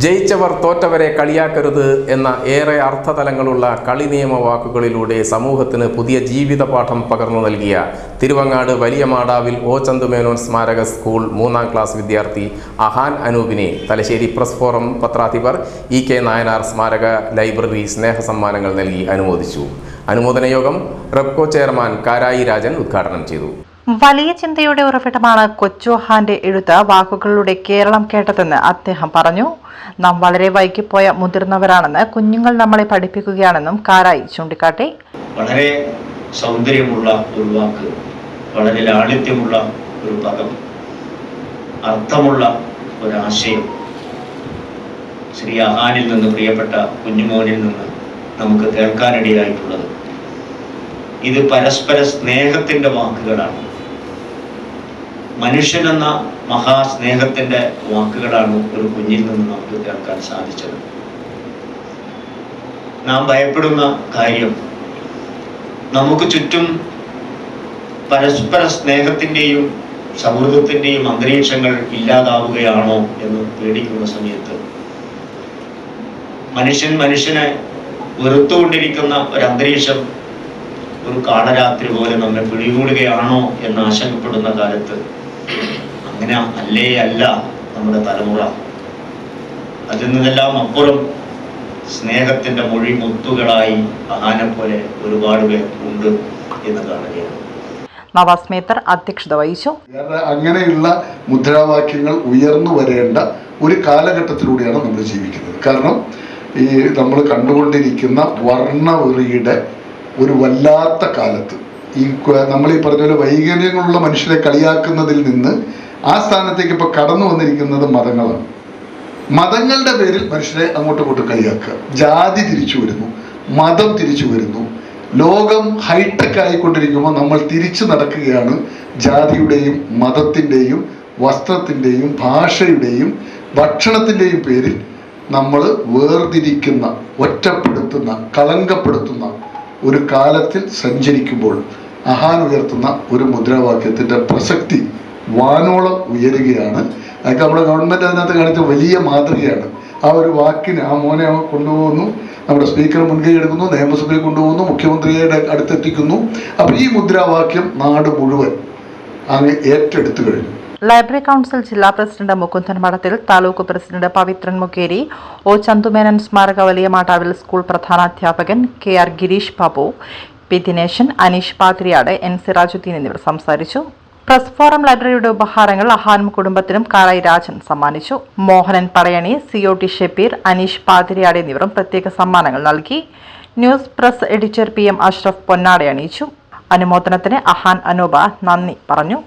ജയിച്ചവർ തോറ്റവരെ കളിയാക്കരുത് എന്ന ഏറെ അർത്ഥതലങ്ങളുള്ള കളി നിയമ വാക്കുകളിലൂടെ സമൂഹത്തിന് പുതിയ ജീവിത പാഠം പകർന്നു നൽകിയ തിരുവങ്ങാട് വലിയ മാടാവിൽ ഒ ചന്തുമേനോൻ സ്മാരക സ്കൂൾ മൂന്നാം ക്ലാസ് വിദ്യാർത്ഥി അഹാൻ അനൂപിനെ തലശ്ശേരി പ്രസ് ഫോറം പത്രാധിപർ ഇ കെ നായനാർ സ്മാരക ലൈബ്രറി സ്നേഹ സമ്മാനങ്ങൾ നൽകി അനുമോദിച്ചു. അനുമോദന യോഗം റെപ്കോ ചെയർമാൻ കാരായി രാജൻ ഉദ്ഘാടനം ചെയ്തു. വലിയ ചിന്തയുടെ ഉറവിടമാണ് കൊച്ചുഹാന്റെ എഴുത്ത്. വാക്കുകളിലൂടെ കേരളം കേട്ടതെന്ന് അദ്ദേഹം പറഞ്ഞു. നാം വളരെ വൈകിപ്പോയ മുതിർന്നവരാണെന്ന് കുഞ്ഞുങ്ങൾ നമ്മളെ പഠിപ്പിക്കുകയാണെന്നും കാരായി ചൂണ്ടിക്കാട്ടി. വളരെ സൗന്ദര്യമുള്ള ഒരു വാക്ക് വളരെ ലാളിത്യമുള്ള ഒരു പദം അർത്ഥമുള്ള ഒരാശയം ശ്രീ അഹാനിൽ നിന്ന് പ്രിയപ്പെട്ട കുഞ്ഞുമോനിൽ നിന്ന് നമുക്ക് കേൾക്കാനിടയായിട്ടുള്ളത്. ഇത് പരസ്പര സ്നേഹത്തിന്റെ വാക്കുകളാണ്. മനുഷ്യനെന്ന മഹാസ്നേഹത്തിന്റെ വാക്കുകളാണ് ഒരു കുഞ്ഞിൽ നിന്ന് നമുക്ക് കേൾക്കാൻ സാധിച്ചത്. നാം ഭയപ്പെടുന്ന കാര്യം നമുക്ക് ചുറ്റും പരസ്പര സ്നേഹത്തിന്റെയും സൗഹൃദത്തിന്റെയും അന്തരീക്ഷങ്ങൾ ഇല്ലാതാവുകയാണോ എന്ന് പേടിക്കുന്ന സമയത്ത് മനുഷ്യൻ മനുഷ്യനെ വെറുത്തുകൊണ്ടിരിക്കുന്ന ഒരു അന്തരീക്ഷം ഒരു കാടരാത്രി പോലെ നമ്മെ പിടികൂടുകയാണോ എന്ന് ആശങ്കപ്പെടുന്ന കാലത്ത് അങ്ങനെ അല്ലേ അല്ല നമ്മുടെ തലമുറ. അതിൽ നിന്നെല്ലാം അപ്പുറം സ്നേഹത്തിന്റെ മൊഴി മുത്തുകളായി ആനെ പോലെ ഒരുപാട് പേർ ഉണ്ട് എന്ന് കാണുകയാണ്. നവാസ് മേത്തർ അധ്യക്ഷത വഹിച്ചു. അങ്ങനെയുള്ള മുദ്രാവാക്യങ്ങൾ ഉയർന്നു വരേണ്ട ഒരു കാലഘട്ടത്തിലൂടെയാണ് നമ്മൾ ജീവിക്കുന്നത്. കാരണം ഈ നമ്മൾ കണ്ടുകൊണ്ടിരിക്കുന്ന വർണവെറിയുടെ ഒരു വല്ലാത്ത കാലത്ത്. ഈ നമ്മൾ ഈ പറഞ്ഞ പോലെ വൈകല്യങ്ങളുള്ള മനുഷ്യരെ കളിയാക്കുന്നതിൽ നിന്ന് ആ സ്ഥാനത്തേക്ക് ഇപ്പോൾ കടന്നു വന്നിരിക്കുന്നത് മതങ്ങളാണ്. മതങ്ങളുടെ പേരിൽ മനുഷ്യരെ അങ്ങോട്ടും ഇങ്ങോട്ടും കളിയാക്കുക. ജാതി തിരിച്ചു വരുന്നു മതം തിരിച്ചു വരുന്നു. ലോകം ഹൈടെക് ആയിക്കൊണ്ടിരിക്കുമ്പോൾ നമ്മൾ തിരിച്ചു നടക്കുകയാണ് ജാതിയുടെയും മതത്തിന്റെയും വസ്ത്രത്തിന്റെയും ഭാഷയുടെയും ഭക്ഷണത്തിന്റെയും പേരിൽ നമ്മൾ വേർതിരിക്കുന്ന ഒറ്റപ്പെടുത്തുന്ന കളങ്കപ്പെടുത്തുന്ന ഒരു കാലത്തിൽ സഞ്ചരിക്കുമ്പോൾ അഹാൻ ഉയർത്തുന്ന ഒരു മുദ്രാവാക്യത്തിന്റെ പ്രസക്തി വാനോളം ഉയരുകയാണ്. അതൊക്കെ നമ്മുടെ ഗവൺമെന്റ് അതിനകത്ത് കാണിച്ച വലിയ മാതൃകയാണ്. ആ ഒരു വാക്കിന് ആ മോനെ കൊണ്ടുപോകുന്നു നമ്മുടെ സ്പീക്കർ മുൻകൈ എടുക്കുന്നു നിയമസഭയിൽ കൊണ്ടുപോകുന്നു മുഖ്യമന്ത്രിയുടെ അടുത്തെത്തിക്കുന്നു. അപ്പോൾ ഈ മുദ്രാവാക്യം നാട് മുഴുവൻ അങ്ങ് ഏറ്റെടുത്തു കഴിഞ്ഞു. ലൈബ്രറി കൗൺസിൽ ജില്ലാ president Mukundan Madathil taluk president Pavithran Mukkeri O Chandu Menon സ്മാരക വലിയ മാട്ടാവിൽ school പ്രധാനാധ്യാപകൻ K R Girish Babu P Dineshan Aneesh Pathriyad N Sirajuddin എന്നിവർ സംസാരിച്ചു. പ്രസ് ഫോറം ലൈബ്രറിയുടെ ഉപഹാരങ്ങൾ അഹാനും കുടുംബത്തിനും കാളായി രാജൻ സമ്മാനിച്ചു. Mohanan Padayani C O T Shepeer Aneesh Pathiriyad എന്നിവരും പ്രത്യേക സമ്മാനങ്ങൾ നൽകി. News press editor P M Ashraf പൊന്നാടെ അണിയിച്ചു. അനുമോദനത്തിന് അഹാൻ അനൂപ നന്ദി പറഞ്ഞു.